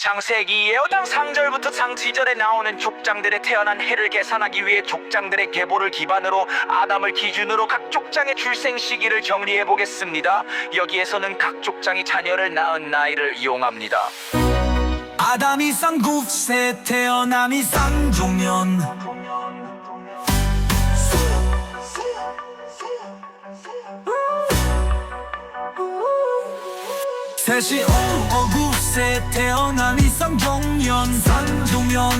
창세기 예언장 상절부터 창시절에 나오는 족장들의 태어난 해를 계산하기 위해 족장들의 계보를 기반으로 아담을 기준으로 각 족장의 출생 시기를 정리해 보겠습니다. 여기에서는 각 족장이 자녀를 낳은 나이를 이용합니다. 아담이 쌍국세 태어남이 쌍종년 셋이 오구 세 태어남이 쌍종년 쌍종년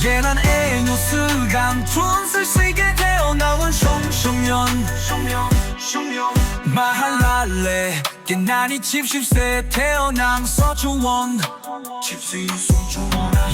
예란 에누스강 춘슬시게 태어나온 숑숑년. 마할랄레 게나니 집십세 태어남 서주원.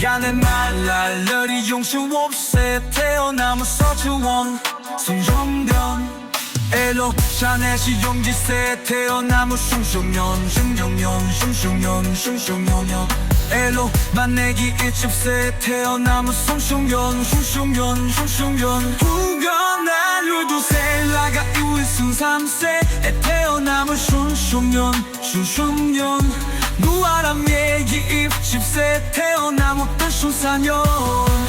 야는 말랄러리 용시옵세 태어남 서주원. 순정변 에로 샤넷이 용지세 태어나무 슝슝년 슝슝년 슝슝년 슝슝년년. 에로 만내기 일집세 태어나무 숭슝년 숭슝년 숭슝년. 후견한 루두세 라가 이위 순삼세 에 태어나무 슝슝년 슝슝년. 누아람 얘기 입집세 태어나무 뜻순사년 중년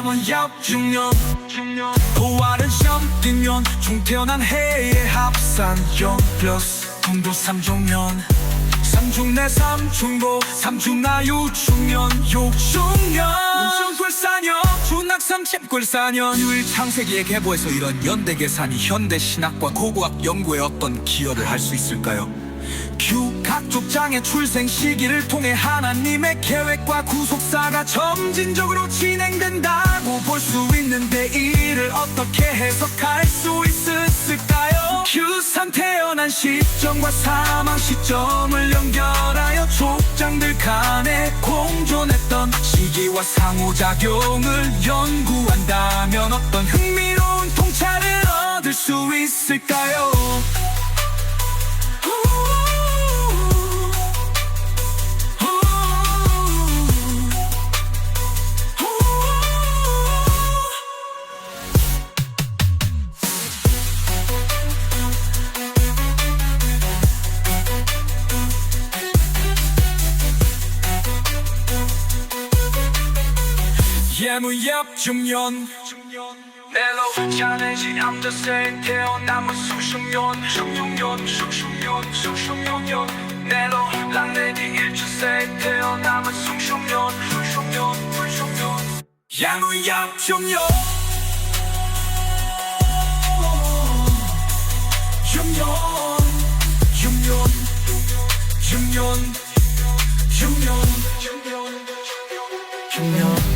라본 yap중년 도와는 샴띵년 중태어난 해의 합산 0 플러스 동도 삼종년. 삼중 내 삼중보 삼중 나 유중년. 욕중년. 우중굴사년 준학삼 챔굴사년. 유일 창세기의 계보에서 이런 연대 계산이 현대 신학과 고고학 연구에 어떤 기여를 할 수 있을까요? 큐 각족 장의 출생 시기를 통해 하나님의 계획과 구속사가 점진적으로 진행된다고 볼 수 있는데 이를 어떻게 해석할 수 있을까요? 큐산 태어난 시점과 사망 시점을 연결하여 족장들 간에 공존했던 시기와 상호작용을 연구한다면 어떤 흥미로운 통찰을 얻을 수 있을까요? 예무협 중년. 멜로 자네지 I'm the same 태어남은 수십 년 수십 년 수십 년 수십 년년. 멜로 랑내디 일주세 태어남은 수십 년 수십 년 수십 년. 예무협 중년. 중년 중년 중년 중년 중년 중년.